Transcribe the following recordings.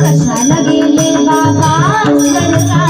कशाला गेले बाबा? सरकार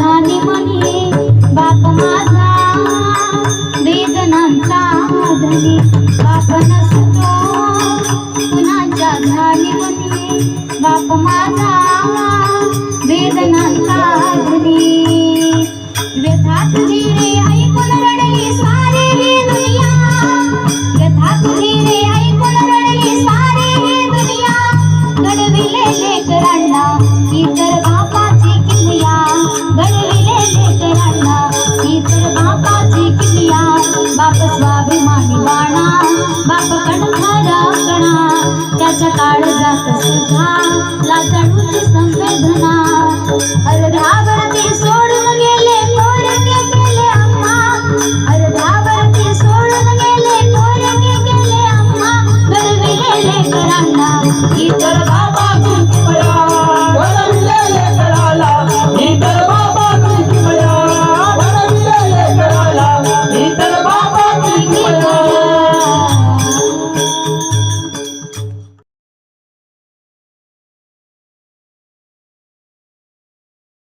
गाणी म्हणे बाप माझा वेदनांचा धने बाप नसतो बाप माझा राखणा त्याच्या काळ जात सुद्धा लाजणूची संवेदना. अर्ध्या वरती सोडून गेले पोरके गेले अम्मा. अर्ध्या वरती सोडून गेले पोरके गेले अम्मा. गरविलेले करांना